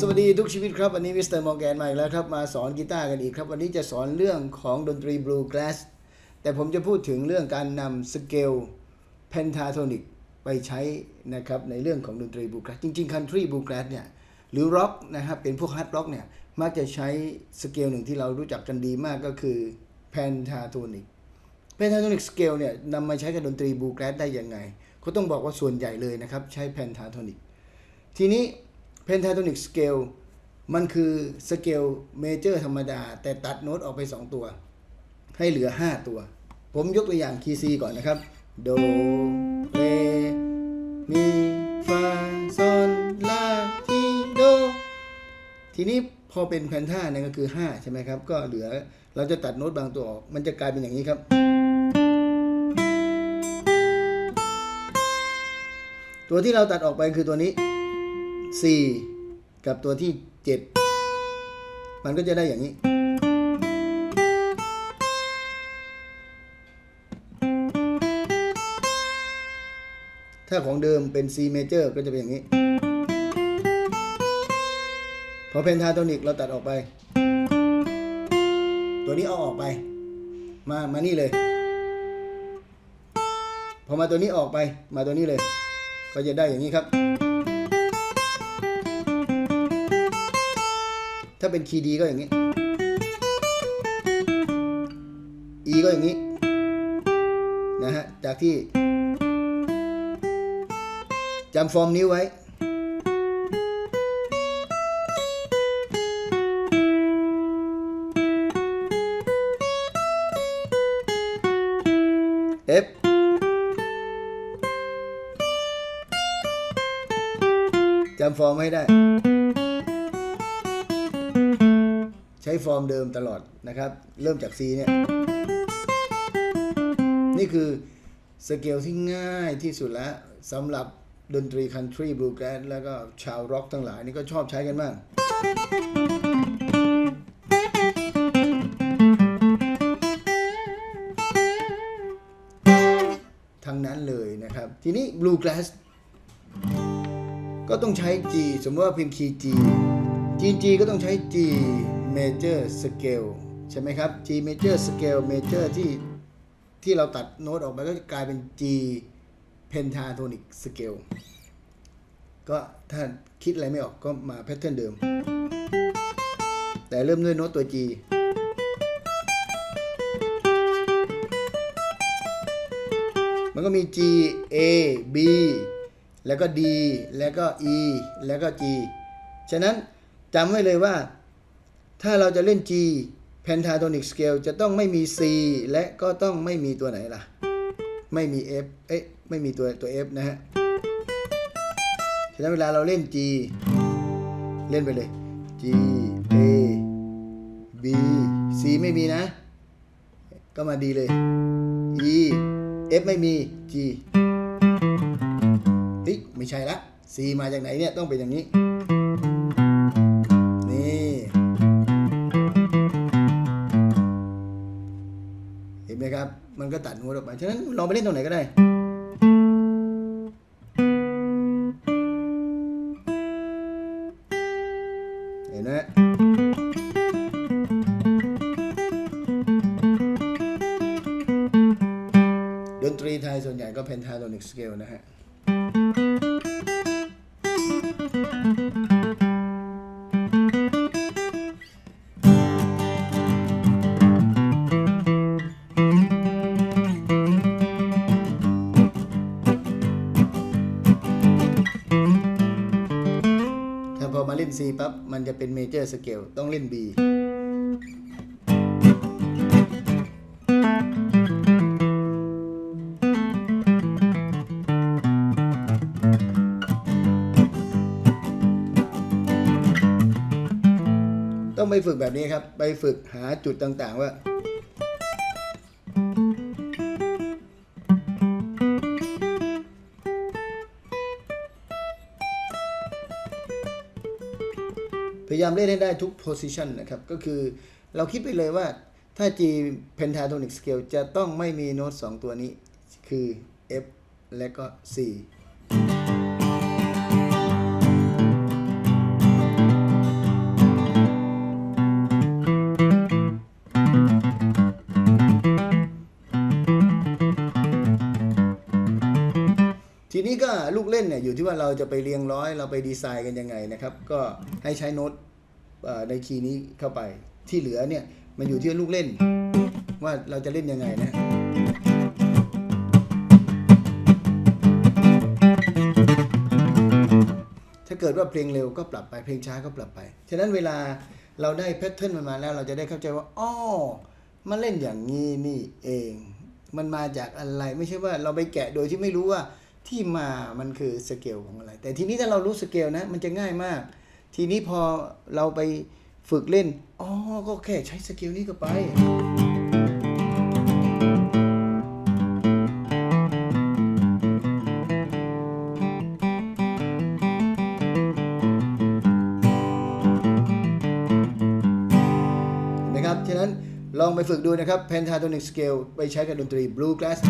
สวัสดีทุกชีวิตครับ วันนี้มิสเตอร์มอร์แกนมาอีกแล้วครับ มาสอนกีตาร์กันอีกครับ วันนี้จะสอนเรื่องของดนตรีบลูแกรสแต่ผมจะพูดถึงเรื่องการนำสเกลเพนทาโทนิกไปใช้นะครับในเรื่องของดนตรีบลูแกรสจริงๆคันทรีบลูแกรสเนี่ยหรือร็อกนะครับเป็นพวกฮาร์ดร็อกเนี่ยมักจะใช้สเกลหนึ่งที่เรารู้จักกันดีมากก็คือเพนทาโทนิกเพนทาโทนิกสเกลเนี่ยนำมาใช้กับดนตรีบลูแกรสได้ยังไงเขาต้องบอกว่าส่วนใหญ่เลยนะครับใช้เพนทาโทนิกทีนี้ pentatonic scale มันคือสเกลเมเจอร์ธรรมดา แต่ตัดโน้ตออกไป 2 ตัว ให้เหลือ 5 ตัว ผมยกตัวอย่างคีย์ C ก่อนนะครับ โดเรมีฟาซอนลาทีโด ทีนี้พอเป็นแพนท่าเนี่ยก็คือ 5 ใช่ไหมครับ ก็เหลือเราจะตัดโน้ตบางตัวออก มันจะกลายเป็นอย่างนี้ครับ ตัวที่เราตัดออกไปคือตัวนี้ 4 กับตัวที่ 7 มันก็จะได้อย่างนี้ ถ้าของเดิมเป็น C major ก็จะเป็นอย่างนี้ พอเพนทาโทนิกเราตัดออกไป ตัวนี้เอาออกไป มา มานี่เลย พอมาตัวนี้ออกไป มาตัวนี้เลย ก็จะได้อย่างนี้ครับ ถ้าเป็นคีย์ดีก็อย่างนี้ E ก็อย่างนี้ นะฮะ จากที่จำฟอร์มนิ้วไว้ F จำฟอร์มให้ได้ ใช้ฟอร์มเดิมตลอดนะครับ เริ่มจาก C เนี่ย นี่คือสเกลที่ง่ายที่สุดแล้วสำหรับดนตรีคันทรีบลูแกรสแล้วก็ชาวร็อกทั้งหลายนี่ก็ชอบใช้กันมากทั้งนั้นเลยนะครับ ทีนี้บลูแกรสก็ต้องใช้ G สมมติว่าเป็นคีย์ G G G ก็ต้องใช้ G major scale ใช่ไหมครับ G major scale major ที่ที่เราตัดโน้ตออกไปก็จะกลายเป็น G pentatonic scale ก็ถ้าคิดอะไรไม่ออกก็มาแพทเทิร์นเดิม แต่เริ่มด้วยโน้ตตัว G มันก็มี G A B แล้วก็ D แล้วก็ E แล้วก็ G ฉะนั้นจำไว้เลยว่า ถ้าเราจะเล่น G pentatonic scale จะต้องไม่มี C และก็ต้องไม่มีตัวไหนล่ะ ไม่มี F เอ๊ะไม่มีตัวตัว F นะฮะ ฉะนั้นเวลาเราเล่น G เล่นไปเลย G A B C ไม่มีนะ ก็มา D เลย E F ไม่มี G เฮ้ยไม่ใช่ละ C มาจากไหนเนี่ย ต้องเป็นอย่างนี้ ก็ตัดโน้ตออกไป ฉะนั้นลองไปเล่นตรงไหนก็ได้ เห็นไหมดนตรีไทยส่วนใหญ่ก็เพนทาโทนิกสเกลนะฮะ C ปั๊บมันจะเป็นเมเจอร์สเกลต้องเล่น B ต้องไปฝึกแบบนี้ครับ ไปฝึกหาจุดต่างๆว่า ยายามเล่นให้ได้ทุก position นะครับ ก็คือเราคิดไปเลยว่าถ้า G pentatonic scale จะต้องไม่มีโน้ต 2 ตัวนี้ คือ F และก็ C นี่ก็ลูกเล่นเนี่ยอยู่ที่ว่าเราจะไปเรียงร้อยเราไปดีไซน์กันยังไงนะครับ ก็ให้ใช้โน้ตในคีย์นี้เข้าไปที่เหลือเนี่ยมันอยู่ที่ลูกเล่น ว่าเราจะเล่นยังไงนะถ้าเกิดว่าเพลงเร็วก็ปรับไปเพลงช้าก็ปรับไป ฉะนั้นเวลาเราได้แพทเทิร์นมันมาแล้วเราจะได้เข้าใจว่าอ๋อมันเล่นอย่างนี้นี่เอง มันมาจากอะไรไม่ใช่ว่าเราไปแกะโดยที่ไม่รู้ว่า ที่มามันคือสเกลของอะไร แต่ทีนี้ถ้าเรารู้สเกลนะมันจะง่ายมาก ทีนี้พอเราไปฝึกเล่นอ๋อก็แค่ใช้สเกลนี้ก็ไปนะครับฉะนั้นลองไปฝึกดูนะครับ Pentatonic Scale ไปใช้กับดนตรี Bluegrass